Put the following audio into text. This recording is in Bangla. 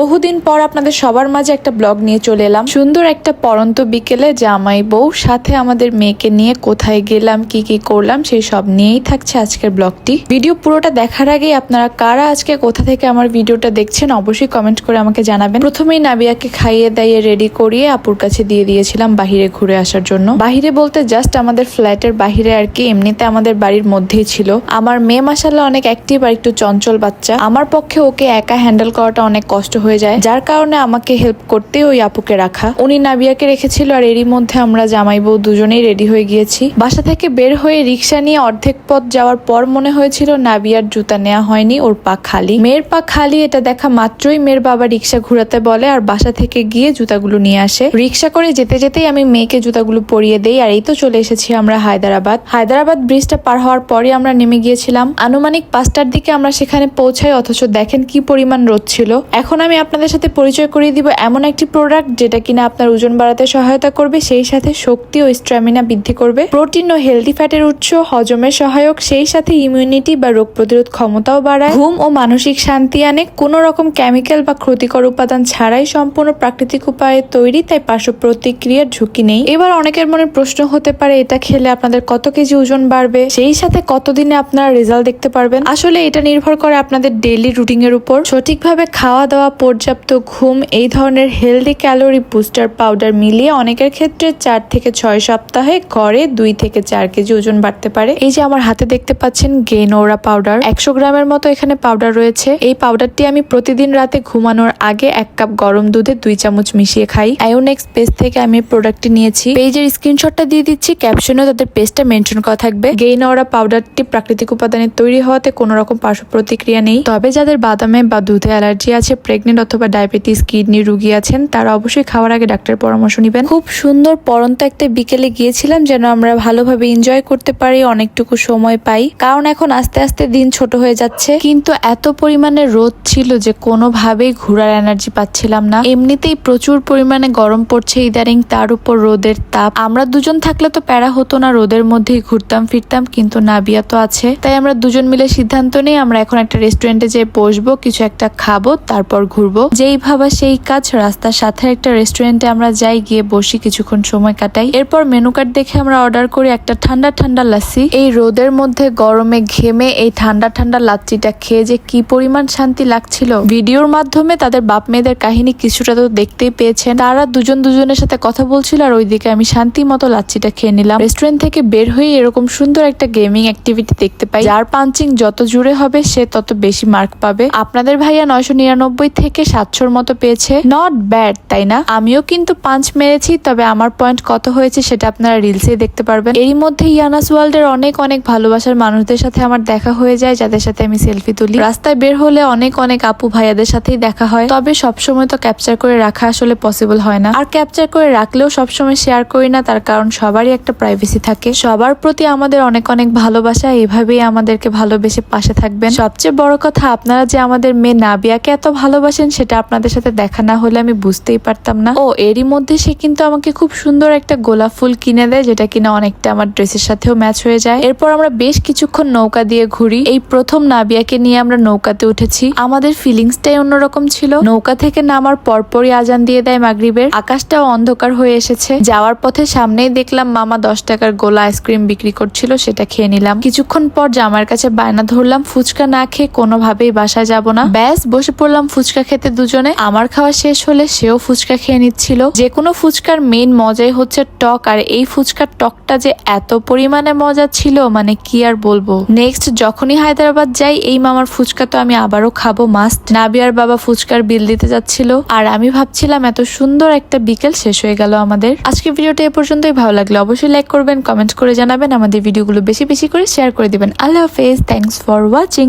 বহুদিন পর আপনাদের সবার মাঝে একটা ব্লগ নিয়ে চলে এলাম। সুন্দর একটা পরন্ত বিকেলে জামাই বউ সাথে আমাদের মেয়েকে নিয়ে কোথায় গেলাম, কি কি করলাম, সেই সব নিয়েই থাকছে আজকের ব্লগটি। ভিডিও পুরোটা দেখার আগেই আপনারা কারা আজকে কোথা থেকে আমার ভিডিওটা দেখছেন অবশ্যই কমেন্ট করে আমাকে জানাবেন। প্রথমেই নাবিয়াকে খাইয়ে দাইয়ে রেডি করিয়ে আপুর কাছে দিয়ে দিয়েছিলাম বাহিরে ঘুরে আসার জন্য। বাহিরে বলতে জাস্ট আমাদের ফ্ল্যাটের বাহিরে আর কি, এমনিতে আমাদের বাড়ির মধ্যেই ছিল। আমার মেয়ে মাসাল্লাহ অনেক অ্যাক্টিভ আর একটু চঞ্চল বাচ্চা। আমার পক্ষে ওকে একা হ্যান্ডেল করাটা অনেক কষ্ট হয়ে যায়। যার কারণে আমাকে হেল্প করতে ওই আপুকে রাখা। উনি নাবিয়াকে রেখেছিল আর এরই মধ্যে আমরা জামাই বউ দুজনেই রেডি হয়ে গিয়েছি। বাসা থেকে বের হয়ে রিক্সা নিয়ে অর্ধেক পথ যাওয়ার পর মনে হয়েছিল নাবিয়ার জুতা নেওয়া হয়নি, ওর পা খালি। মেয়ের পা খালি, এটা দেখা মাত্রই মেয়ের বাবা রিক্সা ঘুরাতে বলে আর বাসা থেকে গিয়ে জুতাগুলো নিয়ে আসে। রিক্সা করে যেতে যেতেই আমি মেয়েকে জুতাগুলো পরিয়ে দেই আর এই তো চলে এসেছি আমরা হায়দ্রাবাদ। হায়দ্রাবাদ ব্রিজটা পার হওয়ার পরই আমরা নেমে গিয়েছিলাম। আনুমানিক পাঁচটার দিকে আমরা সেখানে পৌঁছাই, অথচ দেখেন কি পরিমাণ রোদ ছিল। এখন আমি আপনাদের সাথে পরিচয় করিয়ে দিব এমন একটি প্রোডাক্ট যেটা কিনা আপনার ওজন বাড়াতে সহায়তা করবে, সেই সাথে শক্তি ও স্ট্যামিনা বৃদ্ধি করবে। প্রোটিন ও হেলদি ফ্যাটের উৎস, হজমের সহায়ক, সেই সাথে ইমিউনিটি বা রোগ প্রতিরোধ ক্ষমতাও বাড়ায়। ঘুম ও মানসিক শান্তি আনে। কোনো রকম কেমিক্যাল বা ক্ষতিকর উপাদান ছাড়াই সম্পূর্ণ প্রাকৃতিক উপায়ে তৈরি, তাই পার্শ্ব প্রতিক্রিয়ার ঝুঁকি নেই। এবার অনেকের মনে প্রশ্ন হতে পারে, এটা খেলে আপনাদের কত কেজি ওজন বাড়বে? সেই সাথে কতদিনে আপনারা রেজাল্ট দেখতে পারবেন? আসলে এটা নির্ভর করে আপনাদের ডেইলি রুটিনের উপর। সঠিকভাবে খাওয়া দাওয়া পর্যাপ্ত ঘুম, এই ধরনের হেলদি ক্যালোরি বুস্টার পাউডার মিলিয়ে অনেকের ক্ষেত্রে চার থেকে ছয় সপ্তাহে গড়ে দুই থেকে চার কেজি ওজন বাড়তে পারে। এই যে আমার হাতে দেখতে পাচ্ছেন গেনোরা পাউডার একশো গ্রামের মতো এখানে পাউডার রয়েছে। এই পাউডারটি আমি প্রতিদিন রাতে ঘুমানোর আগে এক কাপ গরম দুধে দুই চামচ মিশিয়ে খাই। আয়োনেক্স পেজ থেকে আমি প্রোডাক্টটি নিয়েছি। পেজের স্ক্রিনশটটা দিয়ে দিচ্ছি ক্যাপশনেও তাদের পেজটা মেনশন করা থাকবে। গেইনওরা পাউডারটি প্রাকৃতিক উপাদানে তৈরি হওয়াতে কোনো রকম পার্শ্ব প্রতিক্রিয়া নেই। তবে যাদের বাদামে বা দুধে অ্যালার্জি আছে প্রেগনেন্ট অথবা ডায়াবেটিস কিডনি রুগী আছেন, তারা অবশ্যই খাওয়ার আগে ডাক্তারের পরামর্শ নেবেন। খুব সুন্দর পরন্ত একটা বিকেলে গিয়েছিলাম, যেন আমরা ভালোভাবে এনজয় করতে পারি, অনেকটুকু সময় পাই। কারণ এখন আস্তে আস্তে দিন ছোট হয়ে যাচ্ছে। কিন্তু এত পরিমাণে রোদ ছিল যে কোনোভাবেই ঘোরার এনার্জি পাচ্ছিলাম না। এমনিতেই প্রচুর পরিমাণে গরম পড়ছে ইদারিং তার উপর রোদের তাপ। আমরা দুজন থাকলে তো প্যারা হতো না, রোদের মধ্যেই ঘুরতাম, ফিরতাম, কিন্তু নাবিয়া তো আছে। তাই আমরা দুজন মিলে সিদ্ধান্ত নিই, আমরা এখন একটা রেস্টুরেন্টে যেয়ে বসবো, কিছু একটা খাব, তারপর ঘুরবো। যেই ভাবা সেই কাজ রাস্তার সাথে একটা রেস্টুরেন্টে আমরা যাই, গিয়ে বসি, কিছুক্ষণ সময় কাটাই। এরপর মেনু কার্ড দেখে আমরা অর্ডার করি একটা ঠান্ডা ঠান্ডা লাচ্ছি। এই রোদের মধ্যে গরমে ঘেমে এই ঠান্ডা ঠান্ডা লাচ্ছিটা খেয়ে যে কি পরিমাণ শান্তি লাগছিল। ভিডিওর মাধ্যমে তাদের বাপ মেয়েদের কাহিনী কিছুটা তো দেখতেই পেয়েছেন। তারা দুজন দুজনের সাথে কথা বলছিল আর ওইদিকে আমি শান্তি মতো লাচ্ছিটা খেয়ে নিলাম। রেস্টুরেন্ট থেকে বের হয়ে এরকম সুন্দর একটা গেমিং অ্যাক্টিভিটি দেখতে পাই। যার পাঞ্চিং যত জুড়ে হবে সে তত বেশি মার্ক পাবে। আপনাদের ভাইয়া নয়শো নিরানব্বই থেকে সাতশোর মতো পেয়েছে। নট ব্যাড তাই না? আমিও কিন্তু পাঞ্চ মেরেছি, তবে আমার পয়েন্ট কত হয়েছে সেটা আপনারা রিলসে দেখতে পারবেন। এরই মধ্যে ইয়ানাস ওয়ার্ল্ডের অনেক অনেক ভালোবাসার মানুষদের সাথে আমার দেখা হয়ে যায়, যাদের সাথে আমি সেলফি তুলি। রাস্তায় বের হলে অনেক অনেক আপু ভাইয়াদের সাথেই দেখা হয়। তবে সবসময় তো ক্যাপচার করে রাখা আসলে পসিবল হয় না। আর ক্যাপচার করে রাখলেও সবসময় শেয়ার করি না, তার কারণ সবারই একটা প্রাইভেসি থাকে। সবার প্রতি আমাদের অনেক অনেক ভালোবাসা এভাবেই আমাদেরকে ভালোবেসে পাশে থাকবেন। সবচেয়ে বড় কথা আপনারা যে আমাদের মেয়ে নাবিয়াকে এত ভালোবাসেন সেটা আপনাদের সাথে দেখা না হলে আমি বুঝতেই পারতাম না। ও, এরই মধ্যে সে কিন্তু আমাকে খুব সুন্দর একটা গোলাপ ফুল কিনে দেয়, যেটা কিনা অনেকটা আমার ড্রেসের সাথেও ম্যাচ হয়ে যায়। এরপর আমরা বেশ কিছুক্ষণ নৌকা দিয়ে ঘুরি। এই প্রথম নাবিয়াকে নিয়ে আমরা নৌকাতে উঠেছি। আমাদের ফিলিংসটাই অন্যরকম ছিল। নৌকা থেকে নামার পরপরই আজান দিয়ে দেয় মাগরিবের। আকাশটাও অন্ধকার হয়ে এসেছে। যাওয়ার পথে সামনেই দেখলাম মামা দশ টাকার গোলা আইসক্রিম বিক্রি করছিল, সেটা খেয়ে নিলাম। কিছুক্ষণ পর জামার কাছে বায়না ধরলাম, ফুচকা না খেয়ে কোনোভাবেই বাসায় যাব না। ব্যাস, বসে পড়লাম ফুচকা খেতে দুজনে। আমার খাওয়া শেষ হলে সেও ফুচকা খেয়ে নিচ্ছিল। যে কোনো ফুচকার মেইন মজাই হচ্ছে টক, আর এই ফুচকার টকটা যে এত পরিমাণে মজা ছিল মানে কি আর বলব? নেক্সট যখনই হায়দ্রাবাদ যাই, এই মামার ফুচকা তো আমি আবারও খাব মাস্ট নাবিয়ার বাবা ফুচকার বিল দিতে যাচ্ছিল, আর আমি ভাবছিলাম এত সুন্দর একটা বিকেল শেষ হয়ে গেল আমাদের। আজকে ভিডিওটা এ পর্যন্তই। ভালো লাগলে অবশ্যই লাইক করবেন কমেন্ট করে জানাবেন, আমাদের ভিডিওগুলো বেশি বেশি করে শেয়ার করে দিবেন। আল্লাহ হাফেজ। Thanks for watching